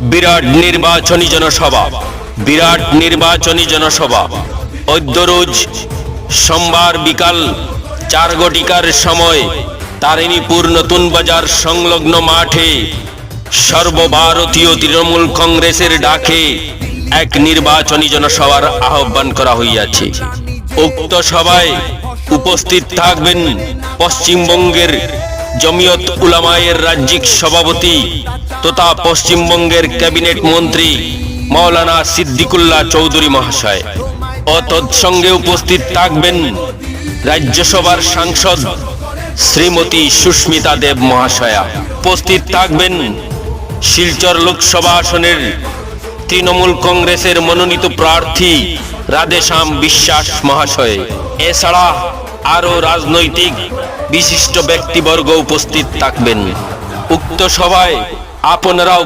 বিরাট নির্বাচনী জনসভা। বিরাট নির্বাচনী জনসভা। অদ্যরোজ সোমবার বিকাল চার ঘটিকার সময় তারিণীপুর নতুন বাজার সংলগ্ন মাঠে সর্বভারতীয় তৃণমূল কংগ্রেসের ডাকে এক নির্বাচনী জনসভার আহ্বান করা হইয়াছে। উক্ত সভায় উপস্থিত থাকবেন পশ্চিমবঙ্গের জমিয়ত উলামায়ের রাজ্যিক সভাপতি তথা পশ্চিমবঙ্গের ক্যাবিনেট মন্ত্রী মাওলানা সিদ্দিকুল্লাহ চৌধুরী মহাশয়। ও তৎসঙ্গে উপস্থিত থাকবেন রাজ্যসভার সাংসদ শ্রীমতী সুস্মিতা দেব মহাশয়া। উপস্থিত থাকবেন শিলচর লোকসভা আসনের তৃণমূল কংগ্রেসের মনোনীত প্রার্থী রাধেশ্যাম বিশ্বাস মহাশয়। এছাড়া আরও রাজনৈতিক বিশিষ্ট ব্যক্তিবর্গ উপস্থিত থাকবেন। উক্ত সভায় আপনারাও